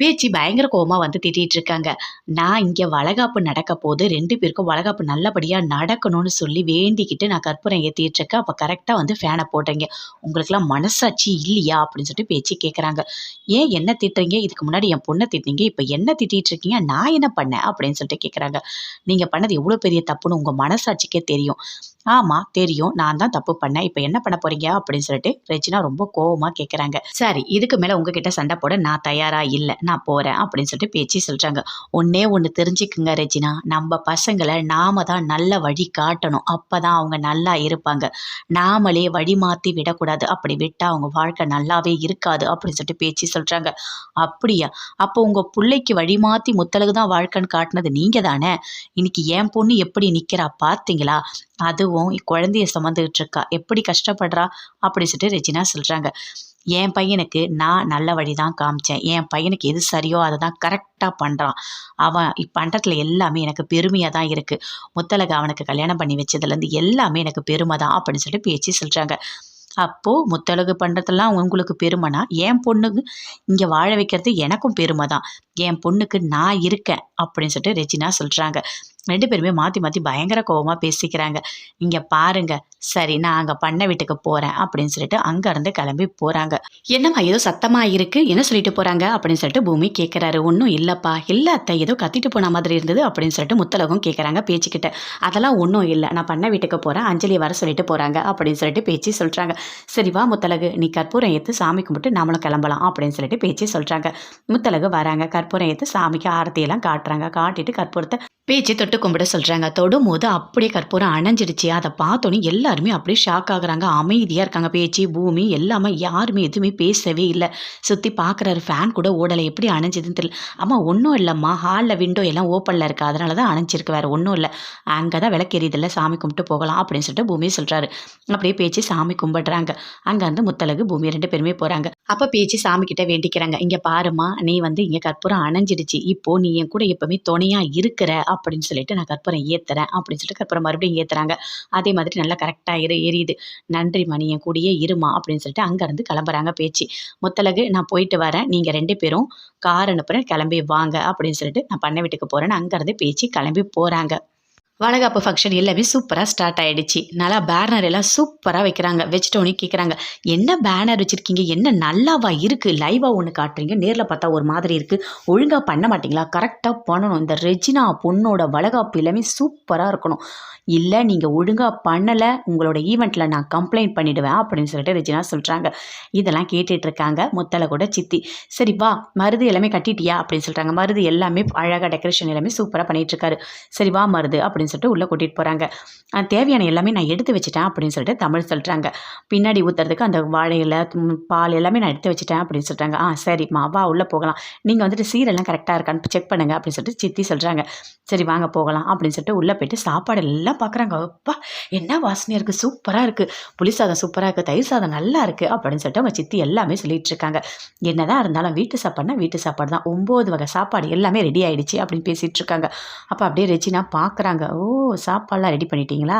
பேச்சு பயங்கர கோவமாக வந்து திட்டிகிட்டு இருக்காங்க. நான் இங்கே வளகாப்பு நடக்க போது ரெண்டு பேருக்கும் வளகாப்பு நல்லபடியாக நடக்கணும்னு சொல்லி வேண்டிக்கிட்டு நான் கற்பூரம் ஏற்றிட்டு இருக்கேன். அப்போ கரெக்டாக வந்து ஃபேனை போடுறீங்க உங்களுக்குலாம் மனசாட்சி இல்லையா? அப்படின்னு சொல்லிட்டு பேச்சு கேட்குறாங்க ஏன் என்ன திட்டுறீங்க? இதுக்கு முன்னாடி என் பொண்ணை திட்டினீங்க. இப்போ என்ன திட்டிகிட்டு இருக்கீங்க? நான் என்ன பண்ணேன்? அப்படின்னு சொல்லிட்டு கேட்குறாங்க நீங்கள் பண்ணது எவ்வளோ பெரிய தப்புன்னு உங்கள் மனசாட்சிக்கே தெரியும். ஆமாம் தெரியும். நான் தான் தப்பு பண்ணேன். இப்போ என்ன பண்ண போறீங்க? அப்படின்னு சொல்லிட்டு ரெஜினா ரொம்ப கோவமாக கேட்குறாங்க சரி இதுக்கு மேலே உங்ககிட்ட சண்டை போட நான் தயாரா இல்லை. நான் போகிறேன் அப்படின்னு சொல்லிட்டு பேச்சு சொல்கிறாங்க ஒன்னே ஒன்று தெரிஞ்சுக்குங்க ரெஜினா நம்ம பசங்களை நாம தான் நல்ல வழி காட்டணும். அப்போ தான் அவங்க நல்லா இருப்பாங்க. நாமளே வழி மாற்றி விடக்கூடாது. அப்படி விட்டால் அவங்க வாழ்க்கை நல்லாவே இருக்காது அப்படின்னு சொல்லிட்டு பேச்சு சொல்கிறாங்க அப்படியா? அப்போ உங்கள் பிள்ளைக்கு வழி மாற்றி முத்தலுக்கு தான் வாழ்க்கைன்னு காட்டினது நீங்கள் தானே இன்னைக்கு என் பொண்ணு எப்படி நிற்கிறா பார்த்தீங்களா அதுவும் குழந்தைய சுமந்துக்கிட்டு இருக்கா எப்படி கஷ்டப்படுறா அப்படி சொல்லிட்டு ரெஜினா சொல்கிறாங்க என் பையனுக்கு நான் நல்ல வழி தான் காமிச்சேன். என் பையனுக்கு எது சரியோ அதை தான் கரெக்டாக பண்ணுறான் அவன் பண்ணுறதுல எல்லாமே எனக்கு பெருமையாக தான் இருக்குது முத்தலகு அவனுக்கு கல்யாணம் பண்ணி வச்சதுலேருந்து எல்லாமே எனக்கு பெருமை தான் அப்படின்னு சொல்லிட்டு பேச்சு சொல்கிறாங்க அப்போது முத்தழகு பண்ணுறதெல்லாம் உங்களுக்கு பெருமைனா என் பொண்ணுக்கு இங்கே வாழ வைக்கிறது எனக்கும் பெருமை தான் என் பொண்ணுக்கு நான் இருக்கேன் அப்படின்னு சொல்லிட்டு ரெஜினா சொல்கிறாங்க ரெண்டு பேருமே மாற்றி மாற்றி பயங்கர கோவமாக பேசிக்கிறாங்க. இங்கே பாருங்க. சரி நான் அங்கே பண்ண வீட்டுக்கு போகிறேன் அப்படின்னு சொல்லிட்டு அங்கேருந்து கிளம்பி போகிறாங்க என்னம்மா ஏதோ சத்தமாக இருக்குது என்ன சொல்லிட்டு போகிறாங்க அப்படின்னு சொல்லிட்டு பூமி கேட்குறாரு ஒன்றும் இல்லைப்பா. இல்லை அத்தை ஏதோ கத்திட்டு போன மாதிரி இருந்தது அப்படின்னு சொல்லிட்டு முத்தலகம் கேட்குறாங்க பேச்சுக்கிட்ட. அதெல்லாம் ஒன்றும் இல்லை. நான் பண்ண வீட்டுக்கு போகிறேன் அஞ்சலி வர சொல்லிட்டு போகிறாங்க அப்படின்னு சொல்லிட்டு பேச்சு சொல்கிறாங்க சரி வா முத்தலகு. நீ கற்பூரம் ஏற்று சாமி கும்பிட்டு நம்மளும் கிளம்பலாம் அப்படின்னு சொல்லிட்டு பேச்சு சொல்கிறாங்க முத்தலகு வராங்க. கற்பூரம் ஏற்று சாமிக்கு ஆரத்தியெல்லாம் காட்டுறாங்க. காட்டிட்டு கற்பூரத்தை பேச்சு தொட்டு கும்பிட சொல்கிறாங்க தொடும் போது அப்படியே கற்பூரம் அணைஞ்சிடுச்சு. அதை பார்த்தோன்னே எல்லாருமே அப்படியே ஷாக் ஆகுறாங்க. அமைதியாக இருக்காங்க பேச்சு பூமி எல்லாமே. யாருமே எதுவுமே பேசவே இல்லை. சுற்றி பார்க்குறாரு ஃபேன் கூட ஓடலை. எப்படி அணைஞ்சதுன்னு தெரியல. அம்மா ஒன்றும் இல்லைம்மா. ஹாலில் விண்டோ எல்லாம் ஓப்பனில் இருக்குது அதனால தான் அணைஞ்சிருக்கு. வேறு ஒன்றும் இல்லை. அங்கே தான் விளக்கெரியுதில்ல சாமி கும்பிட்டு போகலாம் அப்படின்னு சொல்லிட்டு பூமி சொல்கிறாரு அப்படியே பேச்சு சாமி கும்பிடுறாங்க. அங்கேருந்து முத்தலகு பூமி ரெண்டு பேருமே போகிறாங்க அப்போ பேச்சு சாமி கிட்ட வேண்டிக்கிறாங்க. இங்கே பாருமா நீ வந்து இங்கே கற்பூரம் அணைஞ்சிடுச்சு. இப்போது நீ என் கூட எப்போவுமே துணையாக இருக்கிற அப்படின்னு சொல்லிட்டு நான் கற்பூரம் ஏற்றுறேன் அப்படின்னு சொல்லிட்டு கற்பூரம் மறுபடியும் ஏற்றுறாங்க அதே மாதிரி நல்லா கரெக்டாக இரு எரியுது. நன்றி மணியன் என் கூடயே இருமா அப்படின்னு சொல்லிட்டு அங்கேருந்து கிளம்புறாங்க பேச்சு. முத்தலகு நான் போயிட்டு வரேன். நீங்கள் ரெண்டு பேரும் கார் அனுப்புகிறேன் கிளம்பி வாங்க அப்படின்னு சொல்லிட்டு நான் பண்ண வீட்டுக்கு போகிறேன்னு அங்கேருந்து பேச்சு கிளம்பி போகிறாங்க வளகாப்பு ஃபங்க்ஷன் எல்லாமே சூப்பராக ஸ்டார்ட் ஆகிடுச்சு நல்லா பேனர் எல்லாம் சூப்பராக வைக்கிறாங்க. வச்சுட்டோன்னே கேட்குறாங்க என்ன பேனர் வச்சுருக்கீங்க? என்ன நல்லாவா இருக்குது லைவாக ஒன்று காட்டுறீங்க. நேரில் பார்த்தா ஒரு மாதிரி இருக்குது ஒழுங்காக பண்ண மாட்டிங்களா? கரெக்டாக பண்ணணும். இந்த ரெஜினா பொண்ணோட வளகாப்பு எல்லாமே சூப்பராக இருக்கணும். இல்லை நீங்கள் ஒழுங்காக பண்ணலை. உங்களோட ஈவெண்ட்டில் நான் கம்ப்ளைண்ட் பண்ணிவிடுவேன் அப்படின்னு சொல்லிட்டு ரெஜினா சொல்கிறாங்க இதெல்லாம் கேட்டுட்ருக்காங்க முத்தலை கூட சித்தி. சரி வா. மருது எல்லாமே கட்டிட்டியா? அப்படின்னு சொல்கிறாங்க மருது எல்லாமே அழகாக டெக்கரேஷன் எல்லாமே சூப்பராக பண்ணிகிட்ருக்காரு சரி வா மருது அப்படின்னு சொல்லிட்டு உள்ளே கூட்டிகிட்டு போகிறாங்க தேவையான எல்லாமே நான் எடுத்து வச்சுட்டேன் அப்படின்னு சொல்லிட்டு தமிழ் சொல்கிறாங்க பின்னாடி ஊற்றுறதுக்கு அந்த வாழையில் பால் எல்லாமே நான் எடுத்து வச்சுட்டேன் அப்படின்னு சொல்கிறாங்க ஆ சரிம்மா வா உள்ளே போகலாம். நீங்கள் வந்துட்டு சீரெல்லாம் கரெக்டாக இருக்கான்னு செக் பண்ணுங்க அப்படின்னு சொல்லிட்டு சித்தி சொல்கிறாங்க சரி வாங்க போகலாம் அப்படின்னு சொல்லிட்டு உள்ளே போயிட்டு சாப்பாடு எல்லாம் பார்க்குறாங்க அப்பா என்ன வாசனையாக இருக்குது சூப்பராக இருக்குது புளி சாதம் சூப்பராக இருக்குது தயிர் சாதம் நல்லா இருக்குது அப்படின்னு சொல்லிட்டு அவங்க சித்தி எல்லாமே சொல்லிகிட்டு இருக்காங்க. என்னதான் இருந்தாலும் வீட்டு சாப்பாடுனா வீட்டு சாப்பாடு தான். ஒம்பது வகை சாப்பாடு எல்லாமே ரெடி ஆகிடுச்சு அப்படின்னு பேசிகிட்டு இருக்காங்க. அப்போ அப்படியே ரெச்சினா பார்க்குறாங்க ஓ ஓ சாப்பாடெலாம் ரெடி பண்ணிட்டீங்களா?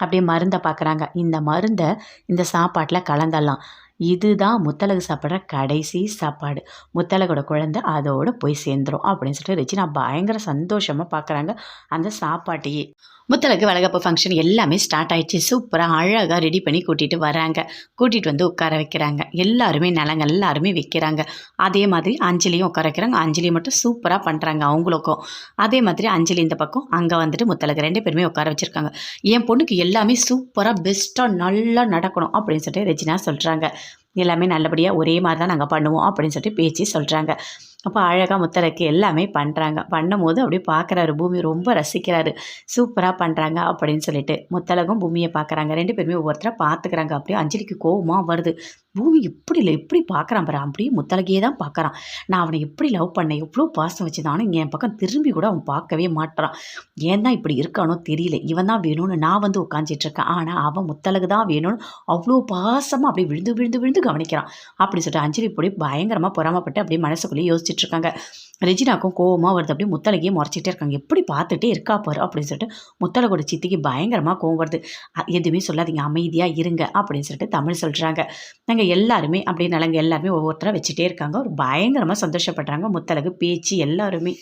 அப்படியே மருந்தை பார்க்குறாங்க இந்த மருந்தை இந்த சாப்பாட்டில் கலந்துடலாம். இதுதான் முத்தலகு சாப்பிட்ற கடைசி சாப்பாடு. முத்தலகோட குழந்தை அதோடு போய் சேர்ந்துரும் அப்படின்னு சொல்லிட்டு ரெச்சினா பயங்கர சந்தோஷமாக பார்க்குறாங்க அந்த சாப்பாட்டையே. முத்தலகு வளகப்பு ஃபங்க்ஷன் எல்லாமே ஸ்டார்ட் ஆயிடுச்சு. சூப்பராக அழகாக ரெடி பண்ணி கூட்டிகிட்டு வராங்க. கூட்டிகிட்டு வந்து உட்கார வைக்கிறாங்க. எல்லாருமே நலங்க எல்லாருமே வைக்கிறாங்க. அதே மாதிரி அஞ்சலியும் உட்கார வைக்கிறாங்க. அஞ்சலி மட்டும் சூப்பராக பண்ணுறாங்க அவங்களுக்கும். அதே மாதிரி அஞ்சலி இந்த பக்கம் அங்கே வந்துட்டு முத்தலகு ரெண்டு பேருமே உட்கார வச்சுருக்காங்க. என் பொண்ணுக்கு எல்லாமே சூப்பராக பெஸ்ட்டாக நல்லா நடக்கணும் அப்படின்னு சொல்லிட்டு ரெஜினா சொல்கிறாங்க எல்லாமே நல்லபடியாக ஒரே மாதிரி தான் நாங்கள் பண்ணுவோம் அப்படின்னு சொல்லிட்டு பேச்சு சொல்கிறாங்க அப்போ அழகாக முத்தரைக்கு எல்லாமே பண்ணுறாங்க பண்ணும்போது அப்படியே பார்க்குறாரு பூமி ரொம்ப ரசிக்கிறாரு. சூப்பராக பண்ணுறாங்க அப்படின்னு சொல்லிட்டு முத்தலகும் பூமியை பார்க்குறாங்க ரெண்டு பேருமே ஒவ்வொருத்தராக பார்த்துக்கிறாங்க அப்படியே அஞ்சலிக்கு கோவமாக வருது. பூமி இப்படி இல்லை எப்படி பார்க்குறான் பாரு. அப்படியே முத்தலகையே தான் பார்க்குறான் நான் அவனை எப்படி லவ் பண்ணேன் எவ்வளோ பாசம் வச்சுதானோ என் பக்கம் திரும்பி கூட அவன் பார்க்கவே மாட்டான் ஏன் தான் இப்படி இருக்கானோ தெரியல. இவன் தான் வேணும்னு நான் வந்து உட்காந்துட்ருக்கேன் ஆனால் அவன் முத்தலகு தான் வேணும்னு அவ்வளோ பாசமாக அப்படியே விழுந்து விழுந்து விழுந்து கவனிக்கிறான். அப்படி சொல்லிட்டு அஞ்சலி இப்படி பயங்கரமாக பொறாமப்பட்டு அப்படியே மனசுக்குள்ளேயே யோசிச்சுட்டு இருக்காங்க ரெஜினாக்கும் கோவமாக வருது. அப்படியே முத்தலகையே முறைச்சிக்கிட்டே இருக்காங்க. எப்படி பார்த்துட்டே இருக்கா பாரு அப்படின்னு சொல்லிட்டு முத்தலகோட சித்திக்கு பயங்கரமாக கோவம் வருது. எதுவுமே சொல்லாதீங்க. அமைதியாக இருங்க அப்படின்னு சொல்லிட்டு தமிழ் சொல்கிறாங்க நாங்கள் எல்லாருமே அப்படியே நலங்க எல்லாருமே ஒவ்வொருத்தராக வச்சுட்டே இருக்காங்க. ஒரு பயங்கரமாக சந்தோஷப்படுறாங்க முத்தலகு பேச்சு எல்லாருமே.